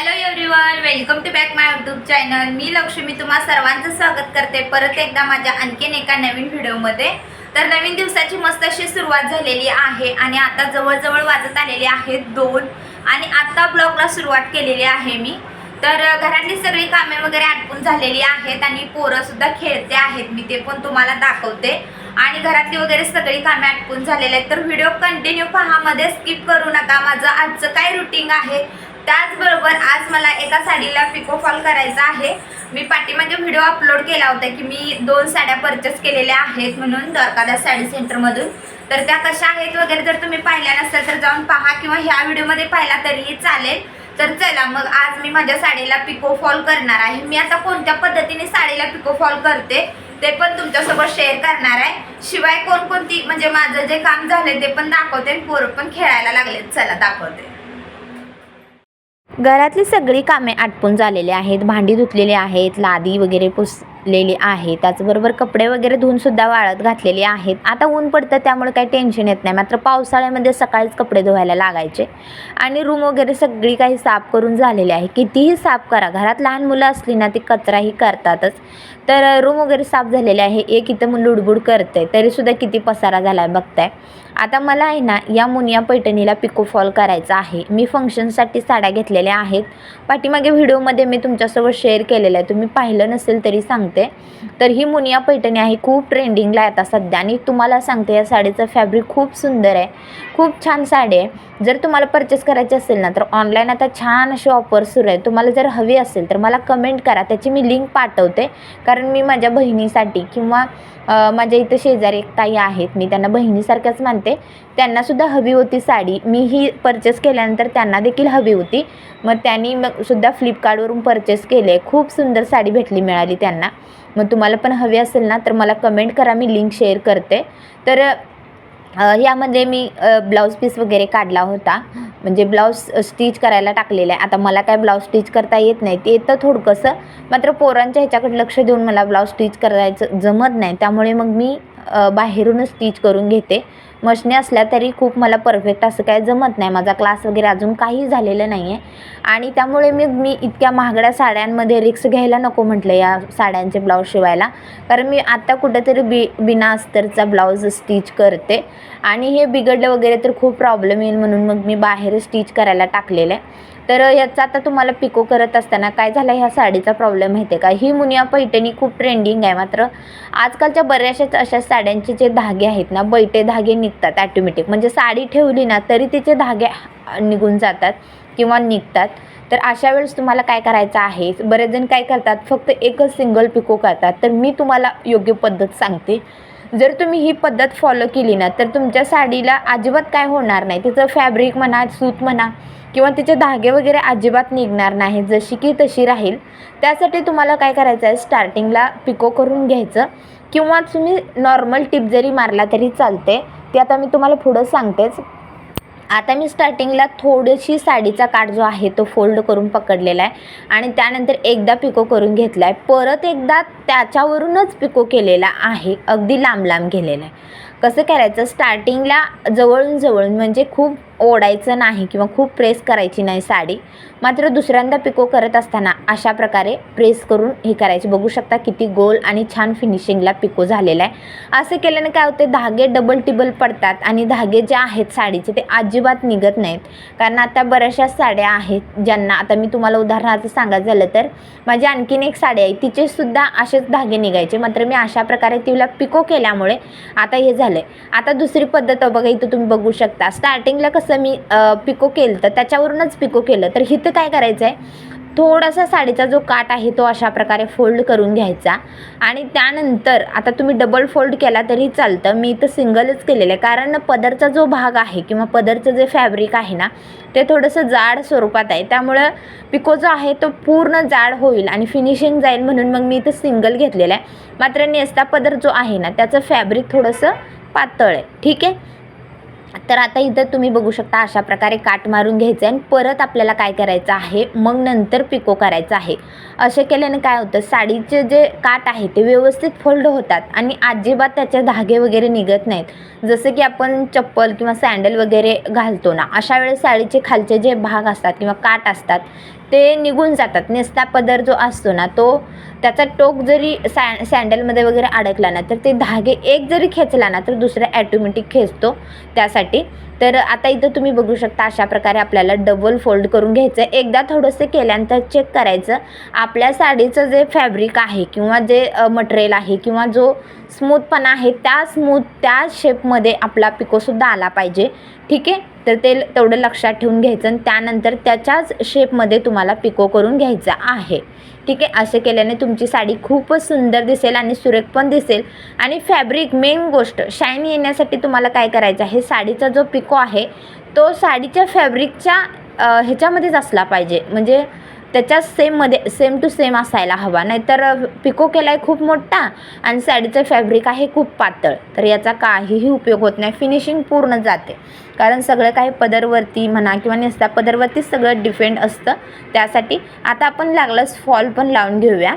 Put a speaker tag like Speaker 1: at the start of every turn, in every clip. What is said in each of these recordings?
Speaker 1: Hello everyone welcome to back my YouTube channel मी लक्ष्मी तुम्हा सर्वांचं स्वागत करते. परत एकदा माझ्या आणखीन एका नवीन व्हिडिओमध्ये. तर नवीन दिवसाची मस्त अशी सुरुवात झालेली आहे आणि आता जवळजवळ वाजत आलेले आहेत दोन आणि आत्ता ब्लॉगला सुरुवात केलेली आहे मी. तर घरातली सगळी कामे वगैरे आटपून झालेली आहेत आणि पोरंसुद्धा खेळते आहेत. मी ते पण तुम्हाला दाखवते. आणि घरातली वगैरे सगळी कामे आटपून झालेली आहेत. तर व्हिडिओ कंटिन्यू पहा मध्ये स्किप करू नका. माझं आजचं काय रुटीन आहे? त्याचबरोबर आज मला एका साडीला पिको फॉल करायचा आहे. मी पाठीमागे व्हिडिओ अपलोड केला होता की मी दोन साड्या परचेस केलेल्या आहेत म्हणून द्वारकादास साडी सेंटरमधून तर त्या कशा आहेत वगैरे जर तुम्ही पाहिल्या नसेल तर जाऊन पहा किंवा ह्या व्हिडिओमध्ये पाहिला तरीही चालेल. तर चला मग आज मी माझ्या साडीला पिको फॉल करणार आहे. मी आता कोणत्या पद्धतीने साडीला पिको फॉल करते ते पण तुमच्यासोबत शेअर करणार आहे. शिवाय कोणकोणती म्हणजे माझं जे काम झालं ते पण दाखवते पोरं पण खेळायला लागले चला दाखवते.
Speaker 2: घरातली सगळी कामे आटपून झालेली आहेत. भांडी धुतलेली आहेत लादी वगैरे पुस पुसलेली आहे. त्याचबरोबर कपडे वगैरे धुवूनसुद्धा वाळत घातलेली आहेत. आता ऊन पडतं त्यामुळे काही टेन्शन येत नाही. मात्र पावसाळ्यामध्ये सकाळीच कपडे धुवायला लागायचे. आणि रूम वगैरे सगळी काही साफ करून झालेली आहे. कितीही साफ करा. घरात लहान मुलं असली ना ती कचराही करतातच. तर रूम वगैरे साफ झालेले आहे. एक इथं मग लुडबुड करते तरीसुद्धा किती पसारा झाला आहे बघताय. आता मला आहे ना या मुनिया पैठणीला पिको फॉल करायचा आहे. मी फंक्शनसाठी साड्या घेतलेल्या आहेत. पाठीमागे व्हिडिओमध्ये मी तुमच्यासोबत शेअर केलेलं आहे. तुम्ही पाहिलं नसेल तरी सांगते. तर ही मुनिया पैठणी आहे खूप ट्रेंडिंगला आहे आता सध्या. आणि तुम्हाला सांगते या साडीचं फॅब्रिक खूप सुंदर आहे. खूप छान साडी आहे. जर तुम्हाला परचेस करायची असेल ना तर ऑनलाईन आता छान अशी ऑफर सुरू आहे. तुम्हाला जर हवी असेल तर मला कमेंट करा. त्याची मी लिंक पाठवते. कारण मी माझ्या बहिणीसाठी किंवा माझ्या इथं शेजारी एक ताई आहेत मी त्यांना बहिणीसारख्याच मानते. त्यांनासुद्धा हवी होती साडी. मी ही परचेस केल्यानंतर त्यांना देखील हवी होती. मग त्यांनी मग सुद्धा फ्लिपकार्टवरून परचेस केले. खूप सुंदर साडी भेटली मिळाली त्यांना. मग तुम्हाला पण हवी असेल ना तर मला कमेंट करा मी लिंक शेअर करते. तर ह्यामध्ये यामध्ये मी ब्लाऊज पीस वगैरे काढला होता. म्हणजे ब्लाऊज स्टिच करायला टाकलेला आहे. आता मला काय ब्लाऊज स्टिच करता येत नाही ते येतं थोडकंसं मात्र पोरांच्या ह्याच्याकडे लक्ष देऊन मला ब्लाऊज स्टिच करायचं जमत नाही. त्यामुळे मग मी बाहेरूनच स्टिच करून घेते. मशनी असल्या तरी खूप मला परफेक्ट असं काय जमत नाही. माझा क्लास वगैरे अजून काही झालेलं नाही आहे आणि त्यामुळे मी मी इतक्या महागड्या साड्यांमध्ये रिक्स घ्यायला नको म्हटलं या साड्यांचे ब्लाऊज शिवायला. कारण मी आत्ता कुठेतरी बि बिना अस्तरचा ब्लाऊज स्टिच करते. आणि हे बिघडलं वगैरे तर खूप प्रॉब्लेम येईल म्हणून मग मी बाहेर स्टिच करायला टाकलेलं आहे. तर याचा आता तुम्हाला पिको करत असताना काय झालं ह्या साडीचा प्रॉब्लेम माहिती आहे का? ही मुनिया पैठणी खूप ट्रेंडिंग आहे. मात्र आजकालच्या बऱ्याचशाच अशा साड्यांचे जे धागे आहेत ना बैठे धागे निघतात ॲटोमॅटिक म्हणजे साडी ठेवली ना तरी तिचे धागे निघून जातात किंवा निघतात. तर अशा वेळेस तुम्हाला काय करायचं आहे? बरेच जण काय करतात फक्त एकच सिंगल पिको करतात. तर मी तुम्हाला योग्य पद्धत सांगते. जर तुम्ही ही पद्धत फॉलो केली ना तर तुमच्या साडीला अजिबात काय होणार नाही. तिचं फॅब्रिक म्हणा सूत म्हणा किंवा तिचे धागे वगैरे अजिबात निघणार नाही. जशी की तशी राहील. त्यासाठी तुम्हाला काय करायचं आहे? स्टार्टिंगला पिको करून घ्यायचं. किंवा तुम्ही नॉर्मल टिप जरी मारला तरी चालते ते आता मी तुम्हाला पुढं सांगतेच. आता मी स्टार्टिंगला थोडीशी साडीचा काठ जो आहे तो फोल्ड करून पकडलेला आहे. आणि त्यानंतर एकदा पिको करून घेतला आहे परत एकदा त्याच्यावरूनच पिको केलेला आहे. अगदी लांब लांब गेलेला आहे. कसं करायचं? स्टार्टिंगला जवळून जवळून म्हणजे खूप ओढायचं नाही किंवा खूप प्रेस करायची नाही साडी. मात्र दुसऱ्यांदा पिको करत असताना अशा प्रकारे प्रेस करून हे करायचे. बघू शकता किती गोल आणि छान फिनिशिंगला पिको झालेला आहे. असं केल्याने काय होते? धागे डबल टिबल पडतात आणि धागे जे आहेत साडीचे ते अजिबात निघत नाहीत. कारण आता बऱ्याचशा साड्या आहेत ज्यांना आता मी तुम्हाला उदाहरणार्थ सांगायचं झालं तर माझी आणखीन एक साडी आहे. तिचेसुद्धा असेच धागे निघायचे. मात्र मी अशा प्रकारे तिला पिको केल्यामुळे आता हे झालं. आहे आता दुसरी पद्धत बघा इथं तुम्ही बघू शकता. स्टार्टिंगला कसं मी पिको केलं तर त्याच्यावरूनच पिको केलं. तर इथं काय करायचं आहे थोडासा साडीचा जो काट आहे तो अशा प्रकारे फोल्ड करून घ्यायचा. आणि त्यानंतर आता तुम्ही डबल फोल्ड केला तरी चालतं. मी इथं सिंगलच केलेलं आहे. कारण पदरचा जो भाग आहे किंवा पदरचं जे फॅब्रिक आहे ना ते थोडंसं जाड स्वरूपात आहे. त्यामुळं पिको जो आहे तो पूर्ण जाड होईल आणि फिनिशिंग जाईल म्हणून मग मी इथं सिंगल घेतलेलं आहे. मात्र नेसता पदर जो आहे ना त्याचं फॅब्रिक थोडंसं पातळ आहे ठीक आहे? तर आता इथं तुम्ही बघू शकता अशा प्रकारे काट मारून घ्यायचं आहे आणि परत आपल्याला काय करायचं आहे? मग नंतर पिको करायचं आहे. असे केल्याने काय होतं? साडीचे जे काट आहे ते व्यवस्थित फोल्ड होतात आणि अजिबात त्याचे धागे वगैरे निघत नाहीत. जसं की आपण चप्पल किंवा सँडल वगैरे घालतो ना अशा वेळेस साडीचे खालचे जे भाग असतात किंवा काट असतात ते निघून जातात. नेसता पदर जो असतो ना तो त्याचा टोक जरी सॅ सँडलमध्ये वगैरे अडकला ना तर ते धागे एक जरी खेचला ना तर दुसरा ॲटोमॅटिक खेचतो त्यासाठी. तर आता इथं तुम्ही बघू शकता अशा प्रकारे आपल्याला डबल फोल्ड करून घ्यायचं. आहे एकदा थोडंसं केल्यानंतर चेक करायचं. आपल्या साडीचं जे फॅब्रिक आहे किंवा जे मटेरियल आहे किंवा जो स्मूथपणा आहे त्या स्मूथ त्या शेपमध्ये आपला पिकोसुद्धा आला पाहिजे. ठीक आहे? तर ते तेवढं लक्षात ठेवून घ्यायचं आणि त्यानंतर त्याच्याच शेपमध्ये तुम्हाला पिको करून घ्यायचं आहे. ठीक आहे? असे केल्याने तुमची साडी खूपच सुंदर दिसेल आणि सुरेख पण दिसेल. आणि फॅब्रिक मेन गोष्ट शाईन येण्यासाठी तुम्हाला काय करायचं आहे? साडीचा जो पिको आहे तो साडीच्या फॅब्रिकच्या ह्याच्यामध्येच असला पाहिजे. म्हणजे त्याच्या सेममध्ये सेम टू सेम असायला हवा. नाहीतर पिको केला आहे खूप मोठा आणि साडीचं फॅब्रिक आहे खूप पातळ. तर याचा काहीही उपयोग होत नाही. फिनिशिंग पूर्ण जाते. कारण सगळं काही पदरवरती म्हणा किंवा नेसता पदरवरतीच सगळं डिपेंड असतं. त्यासाठी आता आपण लागलंच फॉल पण लावून घेऊया.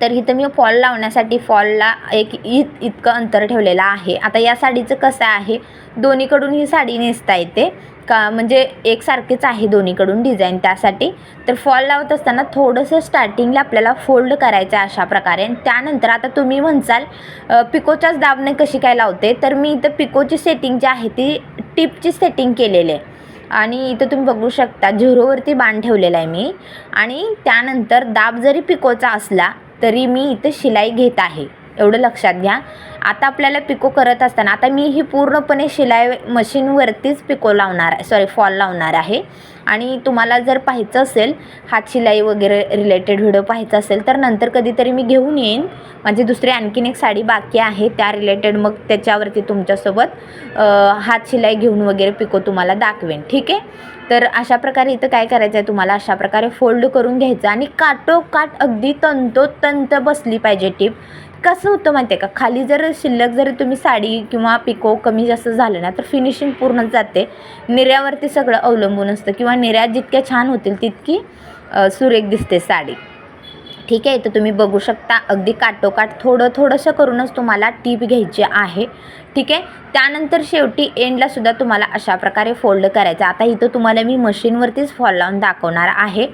Speaker 2: तर इथं मी फॉल लावण्यासाठी फॉलला एक इत इतकं अंतर ठेवलेलं आहे. आता या साडीचं कसं आहे? दोन्हीकडून ही साडी नेसता येते. का म्हणजे एकसारखेच आहे दोन्हीकडून डिझाईन त्यासाठी. तर फॉल लावत असताना थोडंसं स्टार्टिंगला आपल्याला फोल्ड करायचं आहे अशा प्रकारे. त्यानंतर आता तुम्ही म्हणसाल पिकोच्याच दाबणे कशी काय लावते? तर मी इथं पिकोची सेटिंग जी आहे ती टिपची सेटिंग केलेली आहे. आणि इथं तुम्ही बघू शकता झिरोवरती बाण ठेवलेला आहे मी. आणि त्यानंतर दाब जरी पिकोचा असला तरी मी इथं शिलाई घेत आहे. एवढं लक्षात घ्या. आता आपल्याला पिको करत असताना आता मी ही पूर्णपणे शिलाई मशीनवरतीच पिको लावणार आहे सॉरी फॉल लावणार आहे. आणि तुम्हाला जर पाहायचं असेल हात शिलाई वगैरे रिलेटेड व्हिडिओ पाहायचा असेल तर नंतर कधीतरी मी घेऊन येईन. माझी दुसरी आणखीन एक साडी बाकी आहे त्या रिलेटेड मग त्याच्यावरती तुमच्यासोबत हात शिलाई घेऊन वगैरे पिको तुम्हाला दाखवेन ठीक आहे? तर अशा प्रकारे इथं काय करायचं आहे तुम्हाला अशा प्रकारे फोल्ड करून घ्यायचं आणि काटोकाट अगदी तंतोतंत बसली पाहिजे टीप. कसं होतं माहिती आहे का? खाली जर शिल्लक जर तुम्ही साडी किंवा पिको कमी जास्त झालं ना तर फिनिशिंग पूर्ण जाते. निर्यावरती सगळं अवलंबून असतं किंवा निर्या जितक्या छान होतील तितकी सुरेख दिसते साडी. ठीक आहे? तर तुम्ही बघू शकता. अगदी काटोकाट थोडं थोडंसं करूनच तुम्हाला टीप घ्यायची आहे. ठीक आहे? त्यानंतर शेवटी एंडलासुद्धा तुम्हाला अशा प्रकारे फोल्ड करायचं. आता इथं तुम्हाला मी मशीनवरतीच फॉल लावून दाखवणार आहे.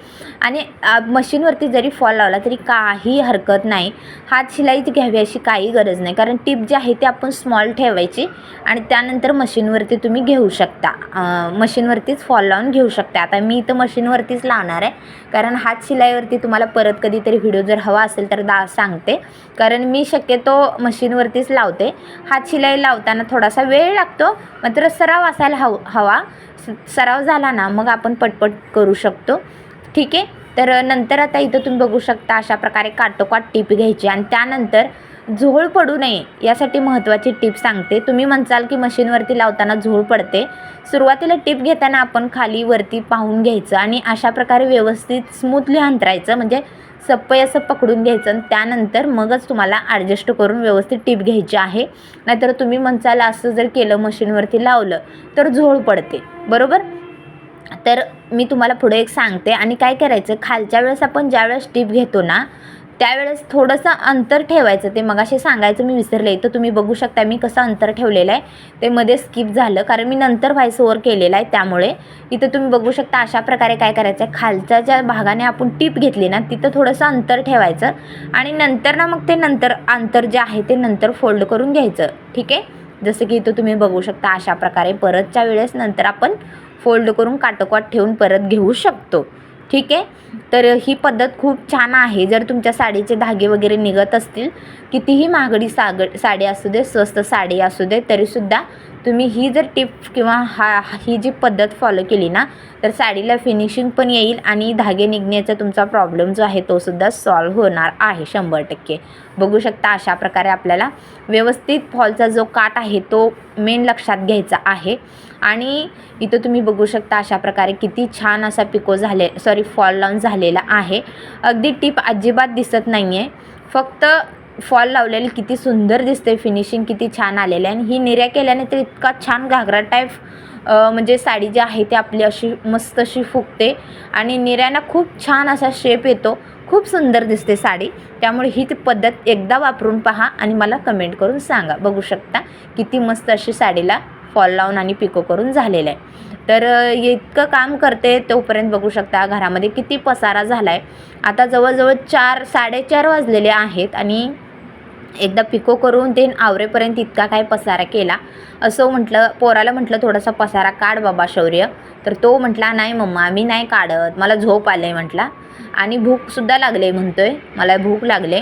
Speaker 2: आणि मशीनवरती जरी फॉल लावला तरी काही हरकत नाही. हात शिलाईच घ्यावी अशी काही गरज नाही. कारण टीप जी आहे ती आपण स्मॉल ठेवायची आणि त्यानंतर मशीनवरती तुम्ही घेऊ शकता. मशीनवरतीच फॉल लावून घेऊ शकता. आता मी इथं मशीनवरतीच लावणार आहे. कारण हात शिलाईवरती तुम्हाला परत कधीतरी व्हिडिओ जर हवा असेल तर दा सांगते. कारण मी शक्यतो मशीनवरतीच लावते. हात शिलाई लावताना थोडासा वेळ लागतो मात्र सराव असायला हव हवा. सराव झाला ना मग आपण पटपट करू शकतो. ठीक आहे? तर नंतर आता इथं तुम्ही बघू शकता अशा प्रकारे काटोकाट टीप घ्यायची आणि त्यानंतर झोळ पडू नये यासाठी महत्त्वाची टिप सांगते. तुम्ही म्हणसाल की मशीनवरती लावताना झोळ पडते. सुरुवातीला टिप घेताना आपण खाली वरती पाहून घ्यायचं आणि अशा प्रकारे व्यवस्थित स्मूथली अंतरायचं म्हणजे सप्पय असं पकडून घ्यायचं आणि त्यानंतर मगच तुम्हाला ॲडजस्ट करून व्यवस्थित टीप घ्यायची आहे. नाहीतर तुम्ही म्हणसाल असं जर केलं मशीनवरती लावलं तर झोळ पडते. बरोबर? तर मी तुम्हाला पुढे एक सांगते आणि काय करायचं खालच्या वेळेस आपण ज्यावेळेस टिप घेतो ना त्यावेळेस थोडंसं अंतर ठेवायचं. ते मगाशी सांगायचं मी विसरले तर तुम्ही बघू शकता मी कसं अंतर ठेवलेलं आहे. ते मध्ये स्किप झालं. कारण मी नंतर व्हायस ओवर केलेलं आहे त्यामुळे. इथं तुम्ही बघू शकता अशा प्रकारे काय करायचं आहे खालच्या ज्या भागाने आपण टीप घेतली ना तिथं थोडंसं अंतर ठेवायचं. आणि नंतर ना मग ते नंतर अंतर जे आहे ते नंतर फोल्ड करून घ्यायचं. ठीक आहे? जसं की इथं तुम्ही बघू शकता अशा प्रकारे परतच्या वेळेस नंतर आपण फोल्ड करून काटोकाट ठेवून परत घेऊ शकतो. ठीक आहे? तर ही पद्धत खूप छान आहे. जर तुमच्या साडीचे धागे वगैरे निघत असतील कितीही महागडी साग साडी असू दे स्वस्त साडी असू दे तरीसुद्धा तुम्ही ही जर टिप किंवा हा ही जी पद्धत फॉलो केली ना तर साडीला फिनिशिंग पण येईल आणि धागे निघण्याचा तुमचा प्रॉब्लेम जो आहे तो सुद्धा सॉल्व्ह होणार आहे शंभर टक्के. बघू शकता अशा प्रकारे आपल्याला व्यवस्थित फॉलचा जो काट आहे तो मेन लक्षात घ्यायचा आहे. आणि इथं तुम्ही बघू शकता अशा प्रकारे किती छान असा पिको झाले सॉरी फॉल लावून झालेला आहे. अगदी टिप अजिबात दिसत नाही आहे फक्त फॉल लावलेली किती सुंदर दिसते फिनिशिंग किती छान आलेलं आहे. आणि ही निर्या केल्याने तर इतका छान घागरा टाईप म्हणजे साडी जी आहे ती आपली अशी मस्त अशी फुगते. आणि निर्याना खूप छान असा शेप येतो. खूप सुंदर दिसते साडी. त्यामुळे ही ती पद्धत एकदा वापरून पहा आणि मला कमेंट करून सांगा. बघू शकता किती मस्त अशी साडीला फॉल लावून आणि पिको करून झालेलं आहे. तर इतकं काम करते तोपर्यंत बघू शकता घरामध्ये किती पसारा झाला आहे आता जवळजवळ चार साडेचार वाजलेले आहेत आणि एकदा पिको करून ते आवरेपर्यंत इतका काय पसारा केला. असं म्हटलं पोराला म्हटलं थोडासा पसारा काढ बाबा शौर्य. तर तो म्हटला नाही मम्मा मी नाही काढत. मला झोप आले म्हटला. आणि भूकसुद्धा लागले म्हणतोय. मला भूक लागले.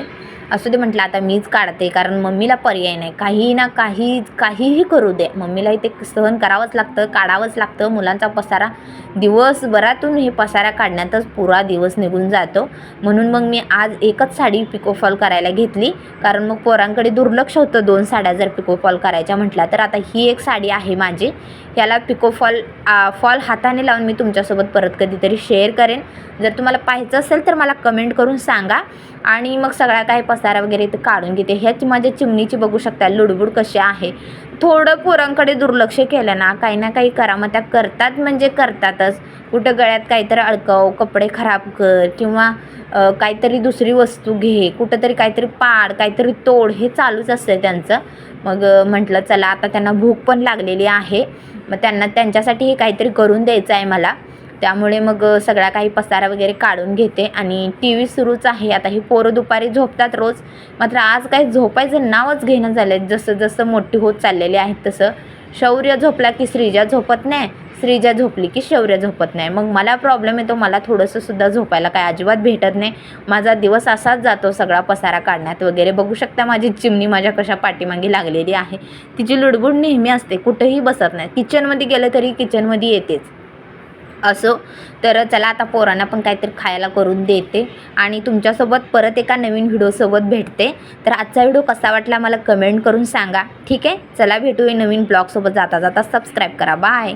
Speaker 2: असू दे म्हटलं आता मीच काढते कारण मम्मीला पर्याय नाही. काही ना काही काहीही करू दे. मम्मीलाही ते सहन करावंच लागतं काढावंच लागतं. मुलांचा पसारा दिवसभरातून हे पसारा काढण्यातच पुरा दिवस निघून जातो. म्हणून मग मी आज एकच साडी पिकोफॉल करायला घेतली. कारण मग पोरांकडे दुर्लक्ष होतं दोन साड्या जर पिकोफॉल करायच्या म्हटल्या तर आता ही एक साडी आहे माझी. याला पिकोफॉल फॉल हा हाताने लावून मी तुमच्यासोबत परत कधीतरी शेअर करेन. जर तुम्हाला पाहायचं असेल तर मला कमेंट करून सांगा. आणि मग सगळा काही पसारा वगैरे इथं काढून घेते. ह्याची माझ्या चिमणीची बघू शकता लुडबुड कशी आहे. थोडं पोरांकडे दुर्लक्ष केलं ना काही ना काही करा. मग त्या करतात म्हणजे करतातच. कुठं गळ्यात काहीतरी अडकव कपडे खराब कर किंवा काहीतरी दुसरी वस्तू घे कुठंतरी काहीतरी पाड काहीतरी तोड हे चालूच असतं त्यांचं. मग म्हटलं चला आता त्यांना भूक पण लागलेली आहे. मग त्यांना त्यांच्यासाठी हे काहीतरी करून द्यायचं आहे मला. त्यामुळे मग सगळा काही पसारा वगैरे काढून घेते आणि टी व्ही सुरूच आहे. आता ही पोरं दुपारी झोपतात रोज. मात्र आज काही झोपायचं नावच घेणं झालं आहे जसं जसं मोठी होत चाललेली आहेत तसं. शौर्य झोपला की श्रीजा झोपत नाही. श्रीजा झोपली की शौर्य झोपत नाही. मग मला प्रॉब्लेम येतो. मला थोडंसं सुद्धा झोपायला काय अजिबात भेटत नाही. माझा दिवस असाच जातो सगळा पसारा काढण्यात वगैरे. बघू शकता माझी चिमणी माझ्या कशा पाठीमागे लागलेली आहे. तिची लुडबुड नेहमी असते. कुठेही बसत नाही. किचनमध्ये गेलं तरी किचनमध्ये येतेच. असो तर चला आता पोरांना पण काहीतरी खायला करून देते. आणि तुमच्यासोबत परत एका नवीन व्हिडिओसोबत भेटते. तर आजचा व्हिडिओ कसा वाटला मला कमेंट करून सांगा. ठीक आहे? चला भेटूया नवीन ब्लॉगसोबत. जाता जाता सबस्क्राईब करा. बाय